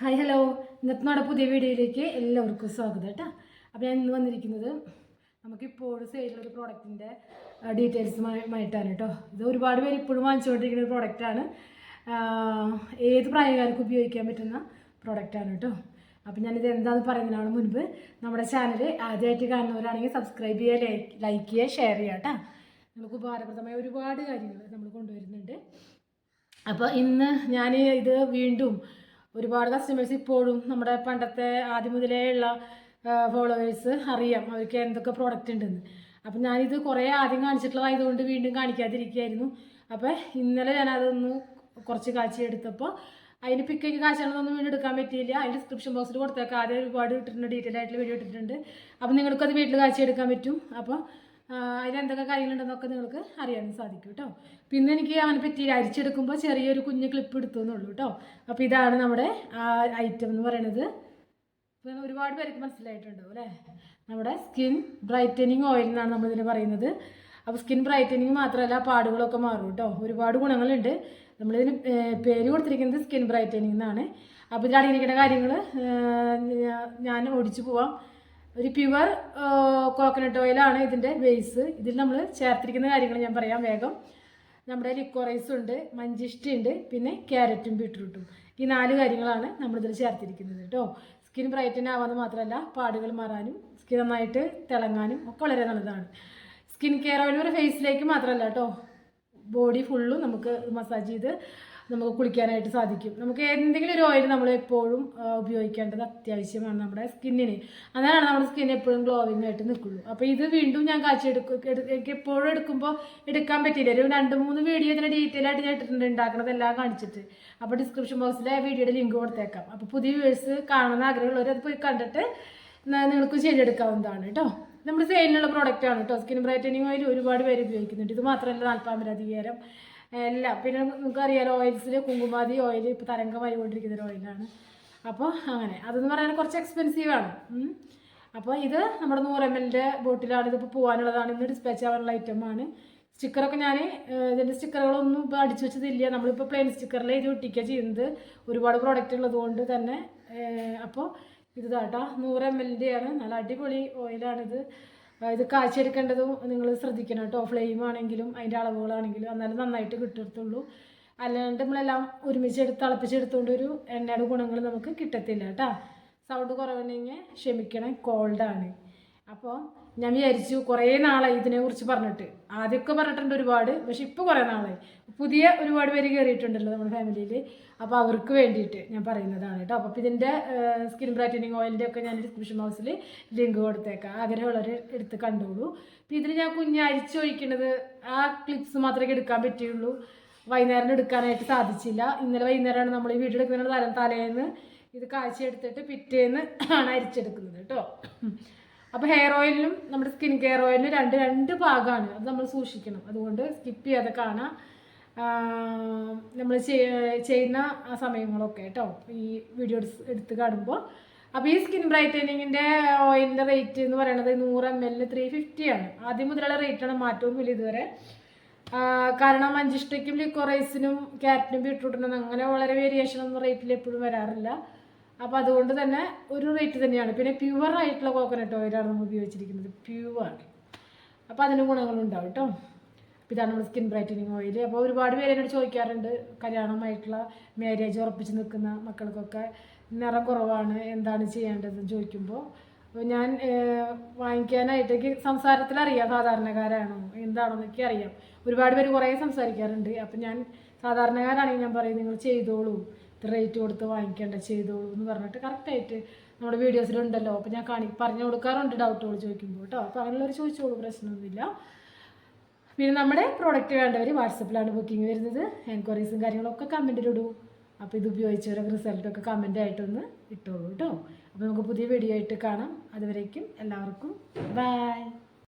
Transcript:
Hi hello. ഇന്നത്തെ നമ്മുടെ പുതിയ വീഡിയോയിലേക്ക് എല്ലാവർക്കും സ്വാഗതം കേട്ടോ. അപ്പോൾ ഞാൻ ഇന്ന് വന്നിരിക്കുന്നത് നമുക്കിപ്പോൾ സെയിലൊരു പ്രോഡക്റ്റിന്റെ ഡീറ്റെയിൽസുമായിട്ടാണ് കേട്ടോ. ഇത് ഒരുപാട് പേര് ഇപ്പോഴും വാങ്ങിച്ചുകൊണ്ടിരിക്കുന്ന ഒരു പ്രോഡക്റ്റാണ് ഏത് പ്രായക്കാർക്കും ഉപയോഗിക്കാൻ പറ്റുന്ന പ്രോഡക്റ്റാണ് കേട്ടോ. അപ്പോൾ ഞാനിത് എന്താണെന്ന് പറയുന്നതിനാണ് മുൻപ് നമ്മുടെ ചാനൽ ആദ്യമായിട്ട് കാണുന്നവരാണെങ്കിൽ സബ്സ്ക്രൈബ് ചെയ്യുക ലൈക്ക് ലൈക്ക് ചെയ്യുക ഷെയർ ചെയ്യുക കേട്ടോ. നമുക്ക് ഉപകാരപ്രദമായ ഒരുപാട് കാര്യങ്ങൾ നമ്മൾ കൊണ്ടുവരുന്നുണ്ട്. അപ്പോൾ ഇന്ന് ഞാൻ ഇത് വീണ്ടും ഒരുപാട് കസ്റ്റമേഴ്സ് ഇപ്പോഴും നമ്മുടെ പണ്ടത്തെ ആദ്യം മുതലേ ഉള്ള ഫോളോവേഴ്സ് അറിയാം അവർക്ക് എന്തൊക്കെ പ്രോഡക്റ്റ് ഉണ്ടെന്ന്. അപ്പം ഞാനിത് കുറേ ആദ്യം കാണിച്ചിട്ടുള്ളതായതുകൊണ്ട് വീണ്ടും കാണിക്കാതിരിക്കുകയായിരുന്നു. അപ്പോൾ ഇന്നലെ ഞാനതൊന്ന് കുറച്ച് കാഴ്ച എടുത്തപ്പോൾ അതിന് പിക്കൊക്കെ കാശാണെന്നൊന്നും വീണ്ടും എടുക്കാൻ പറ്റിയില്ല. അതിന്റെ ഡിസ്ക്രിപ്ഷൻ ബോക്സിൽ കൊടുത്തേക്കാം. ആദ്യം ഒരുപാട് ഇട്ടിട്ടുണ്ട് ഡീറ്റെയിൽ ആയിട്ടുള്ള വീഡിയോ ഇട്ടിട്ടുണ്ട്. അപ്പോൾ നിങ്ങൾക്കത് വീട്ടിൽ കാഴ്ച എടുക്കാൻ പറ്റും. അപ്പോൾ അതിലെന്തൊക്കെ കാര്യങ്ങളുണ്ടെന്നൊക്കെ നിങ്ങൾക്ക് അറിയാനും സാധിക്കും കേട്ടോ. പിന്നെ എനിക്ക് അവനെ പറ്റി അരിച്ചെടുക്കുമ്പോൾ ചെറിയൊരു കുഞ്ഞ് ക്ലിപ്പ് എടുത്തു എന്നുള്ളൂ കേട്ടോ. അപ്പോൾ ഇതാണ് നമ്മുടെ ഐറ്റം എന്ന് പറയുന്നത്. ഇപ്പം ഒരുപാട് പേർക്ക് മനസ്സിലായിട്ടുണ്ടാവും അല്ലേ? നമ്മുടെ സ്കിൻ ബ്രൈറ്റനിങ് ഓയിൽ എന്നാണ് നമ്മളിതിന് പറയുന്നത്. അപ്പോൾ സ്കിൻ ബ്രൈറ്റനിങ് മാത്രമല്ല പാടുകളൊക്കെ മാറും കേട്ടോ. ഒരുപാട് ഗുണങ്ങളുണ്ട്. നമ്മളിതിന് പേര് കൊടുത്തിരിക്കുന്നത് സ്കിൻ ബ്രൈറ്റനിങ് എന്നാണ്. അപ്പോൾ ഇതിലടങ്ങിയിരിക്കുന്ന കാര്യങ്ങൾ ഞാൻ ഓടിച്ചു പോവാം. ഒരു പ്യുവർ കോക്കനട്ട് ഓയിലാണ് ഇതിന്റെ ബേസ് ഇതിൽ നമ്മൾ ചേർത്തിരിക്കുന്ന കാര്യങ്ങൾ ഞാൻ പറയാം വേഗം. നമ്മുടെ ലിക്കോറൈസ് ഉണ്ട് മഞ്ചിഷ്ടി ഉണ്ട് പിന്നെ ക്യാരറ്റും ബീട്രൂട്ടും ഈ നാല് കാര്യങ്ങളാണ് നമ്മളിതിൽ ചേർത്തിരിക്കുന്നത് കേട്ടോ. സ്കിൻ ബ്രൈറ്റൻ ആവാന്ന് മാത്രമല്ല പാടുകൾ മാറാനും സ്കിൻ നന്നായിട്ട് തിളങ്ങാനും ഒക്കെ വളരെ നല്ലതാണ്. സ്കിൻ കെയർ ഓയിൽ ഒരു ഫേസിലേക്ക് മാത്രമല്ല കേട്ടോ. ബോഡി ഫുള്ളും നമുക്ക് മസാജ് ചെയ്ത് നമുക്ക് കുളിക്കാനായിട്ട് സാധിക്കും. നമുക്ക് എന്തെങ്കിലും ഒരു ഓയിൽ നമ്മൾ എപ്പോഴും ഉപയോഗിക്കേണ്ടത് അത്യാവശ്യമാണ് നമ്മുടെ സ്കിന്നിന് അങ്ങനെയാണ് നമ്മുടെ സ്കിൻ എപ്പോഴും ഗ്ലോവിങ് ആയിട്ട് നിൽക്കുള്ളൂ. അപ്പോൾ ഇത് വീണ്ടും ഞാൻ കാച്ചി എനിക്ക് എപ്പോഴും എടുക്കുമ്പോൾ എടുക്കാൻ പറ്റില്ല ഒരു രണ്ട് മൂന്ന് വീഡിയോ ഇതിന് ഡീറ്റെയിൽ ആയിട്ട് ഞാൻ ഇട്ടിട്ടുണ്ട് എല്ലാം കാണിച്ചിട്ട്. അപ്പോൾ ഡിസ്ക്രിപ്ഷൻ ബോക്സിൽ ബോക്സിലെ വീഡിയോയുടെ ലിങ്ക് കൊടുത്തേക്കാം. അപ്പോൾ പുതിയ വ്യൂവേഴ്സ് കാണുന്ന ആഗ്രഹമുള്ളവർ അത് പോയി കണ്ടിട്ട് നിങ്ങൾക്ക് ചെയ്തെടുക്കാവുന്നതാണ് കേട്ടോ. നമ്മുടെ സെയിലിനുള്ള പ്രോഡക്റ്റാണ് കേട്ടോ. സ്കിൻ ബ്രൈറ്റനിങ് ഓയിൽ ഒരുപാട് പേര് ഉപയോഗിക്കുന്നുണ്ട്. ഇത് മാത്രമല്ല നാൽപ്പതിലധികം എല്ലാം പിന്നെ നിങ്ങൾക്കറിയാലോ ഓയിൽസിൽ കുങ്കുമാതി ഓയിൽ ഇപ്പോൾ തരംഗമായി കൊണ്ടിരിക്കുന്ന ഒരു ഓയിലാണ് അപ്പോൾ അങ്ങനെ അതെന്ന് പറയാൻ കുറച്ച് എക്സ്പെൻസീവാണ് അപ്പോൾ ഇത് നമ്മുടെ നൂറ് എം എല്ലിന്റെ ബോട്ടിലാണ് ഇതിപ്പോൾ പോകാനുള്ളതാണ് ഇന്ന് ഡിസ്പാച്ച് ആവാനുള്ള ഐറ്റമാണ് സ്റ്റിക്കറൊക്കെ ഞാൻ ഇതിന്റെ സ്റ്റിക്കറുകളൊന്നും ഇപ്പോൾ അടിച്ചു വെച്ചതില്ല. നമ്മളിപ്പോൾ പ്ലെയിൻ സ്റ്റിക്കറിൽ ഇത് ഒട്ടിക്കുക ചെയ്യുന്നത്. ഒരുപാട് പ്രോഡക്റ്റ് ഉള്ളത് കൊണ്ട് തന്നെ അപ്പോൾ ഇത് കേട്ടോ നൂറ് എം എല്ലിന്റെയാണ് നല്ല അടിപൊളി ഓയിലാണിത് ഇത് കാഴ്ചയെടുക്കേണ്ടതും നിങ്ങൾ ശ്രദ്ധിക്കണം കേട്ടോ. ഫ്ലെയിം ആണെങ്കിലും അതിന്റെ അളവുകളാണെങ്കിലും എന്നാലും നന്നായിട്ട് കിട്ടത്തുള്ളൂ. അല്ലാണ്ട് നമ്മളെല്ലാം ഒരുമിച്ച് എടുത്ത് തിളപ്പിച്ചെടുത്തുകൊണ്ട് ഒരു എണ്ണയുടെ ഗുണങ്ങൾ നമുക്ക് കിട്ടത്തില്ല കേട്ടോ. സൗണ്ട് കുറവുണ്ടെങ്കിൽ ക്ഷമിക്കണം കോൾഡാണ് അപ്പോൾ ഞാൻ വിചാരിച്ചു കുറേ നാളായി ഇതിനെക്കുറിച്ച് പറഞ്ഞിട്ട്. ആദ്യമൊക്കെ പറഞ്ഞിട്ടുണ്ട് ഒരുപാട് പക്ഷെ ഇപ്പോൾ കുറേ നാളായി. പുതിയ ഒരുപാട് പേര് കയറിയിട്ടുണ്ടല്ലോ നമ്മുടെ ഫാമിലിയിൽ അപ്പോൾ അവർക്ക് വേണ്ടിയിട്ട് ഞാൻ പറയുന്നതാണ് കേട്ടോ. അപ്പോൾ ഇതിന്റെ സ്കിൻ ബ്രൈറ്റനിങ് ഓയിലിന്റെ ഒക്കെ ഞാൻ ഡിസ്ക്രിപ്ഷൻ ബോക്സിൽ ലിങ്ക് കൊടുത്തേക്കാം. ആഗ്രഹമുള്ളവർ എടുത്ത് കണ്ടോളൂ. അപ്പോൾ ഇതിൽ ഞാൻ കുഞ്ഞ് അരിച്ചൊഴിക്കുന്നത് ആ ക്ലിപ്സ് മാത്രമേ എടുക്കാൻ പറ്റുള്ളൂ. വൈകുന്നേരം എടുക്കാനായിട്ട് സാധിച്ചില്ല. ഇന്നലെ വൈകുന്നേരമാണ് നമ്മൾ ഈ വീഡിയോ എടുക്കുന്നതിന് തലം തലേന്ന് ഇത് കാഴ്ചയെടുത്തിട്ട് പിറ്റേന്ന് ആണ് അരിച്ചെടുക്കുന്നത് കേട്ടോ. അപ്പോൾ ഹെയർ ഓയിലിനും നമ്മുടെ സ്കിൻ കെയർ ഓയിലിനും രണ്ട് രണ്ട് ഭാഗമാണ് അത് നമ്മൾ സൂക്ഷിക്കണം. അതുകൊണ്ട് സ്കിപ്പ് ചെയ്യാതെ കാണാം. നമ്മൾ ചെയ്യുന്ന ആ സമയങ്ങളൊക്കെ കേട്ടോ ഈ വീഡിയോ എടുത്ത് കാണുമ്പോൾ അപ്പോൾ ഈ സ്കിൻ ബ്രൈറ്റനിങ്ങിന്റെ ഓയിലിന്റെ റേറ്റ് എന്ന് പറയുന്നത് നൂറ് എം എല്ലിന് ത്രീ ഫിഫ്റ്റിയാണ് ആദ്യം മുതലുള്ള റേറ്റാണ് വലിയ ഇതുവരെ. കാരണം മഞ്ചിഷ്ടയ്ക്കും ലിക്കോറൈസിനും ക്യാരറ്റിനും ബീട്രൂട്ടിനും അങ്ങനെ വളരെ വേരിയേഷൻ ഒന്നും റേറ്റിൽ എപ്പോഴും വരാറില്ല. അപ്പോൾ അതുകൊണ്ട് തന്നെ ഒരു റേറ്റ് തന്നെയാണ്. പിന്നെ പ്യുവർ ആയിട്ടുള്ള കോക്കനട്ട് ഓയിലാണ് നമ്മൾ ഉപയോഗിച്ചിരിക്കുന്നത്. പ്യുവർ അപ്പോൾ അതിന് ഗുണങ്ങളുണ്ടാവും കേട്ടോ ഇതാണ് നമ്മുടെ സ്കിൻ ബ്രൈറ്റനിങ് ഓയിൽ അപ്പോൾ ഒരുപാട് പേര് എന്നോട് ചോദിക്കാറുണ്ട് കല്യാണമായിട്ടുള്ള മാരേജ് ഉറപ്പിച്ച് നിൽക്കുന്ന മക്കൾക്കൊക്കെ നിറം കുറവാണ് എന്താണ് ചെയ്യേണ്ടതെന്ന് ചോദിക്കുമ്പോൾ ഞാൻ വാങ്ങിക്കാനായിട്ട് എനിക്ക് സംസാരത്തിൽ അറിയാം സാധാരണക്കാരാണോ എന്താണെന്നൊക്കെ അറിയാം. ഒരുപാട് പേര് കുറേ സംസാരിക്കാറുണ്ട്. അപ്പം ഞാൻ സാധാരണക്കാരാണെങ്കിൽ ഞാൻ പറയും നിങ്ങൾ ചെയ്തോളൂ. ഇത്ര റേറ്റ് കൊടുത്ത് വാങ്ങിക്കേണ്ട ചെയ്തോളൂ എന്ന് പറഞ്ഞിട്ട് കറക്റ്റായിട്ട് നമ്മുടെ വീഡിയോസിലുണ്ടല്ലോ അപ്പോൾ ഞാൻ കാണി പറഞ്ഞു കൊടുക്കാറുണ്ട് ഡൗട്ടുകൾ ചോദിക്കുമ്പോൾ കേട്ടോ അപ്പോൾ അങ്ങനെയുള്ളവർ ചോദിച്ചോളൂ പ്രശ്നമൊന്നുമില്ല പിന്നെ നമ്മുടെ പ്രോഡക്റ്റ് വേണ്ടവർ വാട്സപ്പിലാണ് ബുക്കിംഗ് വരുന്നത്. എൻക്വയറീസും കാര്യങ്ങളൊക്കെ കമന്റിലിടൂ അപ്പോൾ ഇത് ഉപയോഗിച്ചവരൊക്കെ റിസൾട്ടൊക്കെ കമന്റ് ആയിട്ടൊന്ന് ഇട്ടോളൂ കേട്ടോ അപ്പോൾ നമുക്ക് പുതിയ വീഡിയോ ആയിട്ട് കാണാം. അതുവരേക്കും എല്ലാവർക്കും ബൈ